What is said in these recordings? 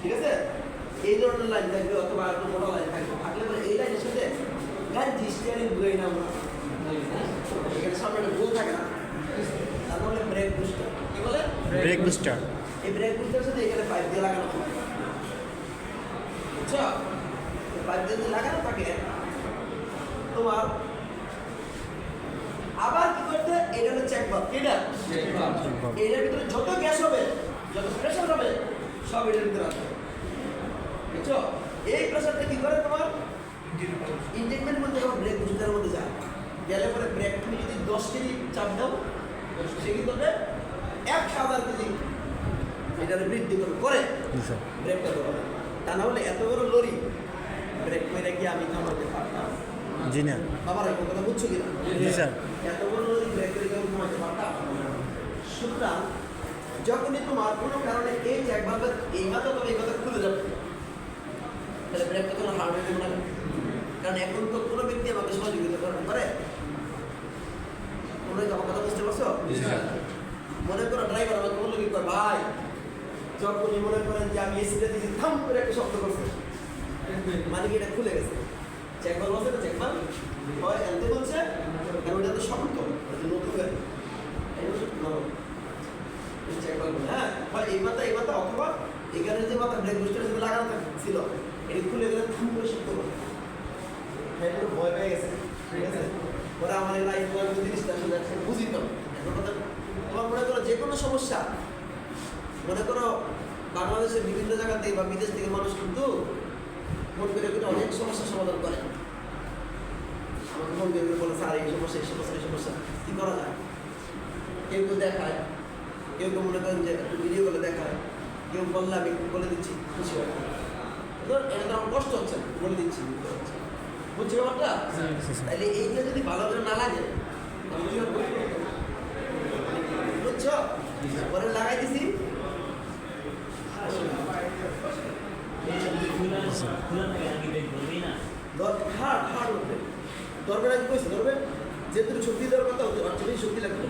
ঠিক আছে? এই ধরনের লাইন থাকবে অথবা একটু মোটা লাইন থাকবে। থাকলে পরে এই লাইনের সাথে গাড়ি স্টিয়ারিং ঘুরে না আমরা এখানে সামনে একটা গোল থাকে না? তার বলে ব্রেক বুস্টার কি বলে? ব্রেক বুস্টার এই ব্রেক বুস্টারের সাথে এখানে পাইপ দিয়ে লাগানো থাকে বুঝছ? পাইপ দিয়ে যদি লাগানো থাকে তোমার আবার কি করতে এটা হলো চেক বাল্ব এটা এটার ভিতরে যত গ্যাস হবে যত প্রেশার হবে সব এটার ভিতরে বুঝছ? এই প্রেশারটা কি করে তোমার? ইঞ্জিনের মধ্যে এবং ব্রেক বুস্টারের মধ্যে যায়। গেলে পরে ব্রেক তুমি যদি দশ কেজি চাপ দাও সে কিন্তু এক হাজার কেজি এটার বৃদ্ধি করে। করে ব্রেকটা দেওয়া তা না হলে এত বড় লরি ব্রেক করে গিয়ে আমি থামাতে পারতাম। জি না। বাবার এখন কথা বুঝছ কিনা? জি স্যার। এত বড় লরি ব্রেক করে গিয়ে আমি থামাতে পারতাম? সুতরাং যখনই তোমার কোনো কারণে এই জ্যাক বাল্বের এই মাথা তবে এই মাথা খুলে যাবে। তাহলে ব্রেকটা কোনো হার্ড হয়ে না কারণ এখন তো কোনো ব্যক্তি আমাকে সহযোগিতা করতে পারে? তোমরা আমার কথা বুঝতে পারছ? মনে করো ড্রাইভার আমাকে বলল কি কর ভাই যখনই মনে করেন যে আমি এসিটা দিয়েছি থাম করে একটা শব্দ করছে। মানে কি এটা খুলে গেছে? চেক বাল বলছে না চেক বাল হয় এনতে বলছে কারণ ওটা তো শক্ত নতুন গাড়ি এই বলছে, "No, এই হ্যাঁ হয় এই মাথা অথবা এখানে যে বুস্টার যেটা লাগানো ছিল। এটা খুলে গেলে থাম হ্যাঁ ভয় পেয়ে গেছে। ঠিক আছে? ওরা আমার লাইফ জিনিসটা আসলে বুঝি তো। মনে করো যে কোনো সমস্যা, মনে করো বাংলাদেশের বিভিন্ন জায়গা বা বিদেশ থেকে মানুষ কিন্তু মন করে করে অনেক সমস্যার সমাধান করে। আমাকে বলে স্যার এই সমস্যা এই সমস্যা এই সমস্যা, কী করা যায়? কেউ দেখায়। কেউ কেউ মনে করেন যে একটু ভিডিও করে দেখায় কেউ বললে আমি বলে দিচ্ছি, খুশি হয়। এটা আমার কষ্ট হচ্ছে, বলে দিচ্ছি বুঝছি ব্যাপারটা? তাহলে এইটা যদি ভালো করে না লাগে, আমি কি করব? পরে লাগাই দিছি। উঠবে ধরবে। না কইছে ধরবে। যে তুমি শক্তি দেওয়ার কথা হতো তুমি শক্তি লাগবে।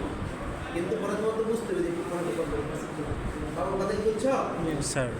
কিন্তু পরে তোমার তো বুঝতে হবে যে কি করে করবে বাবা কথাই বলছ? স্যার।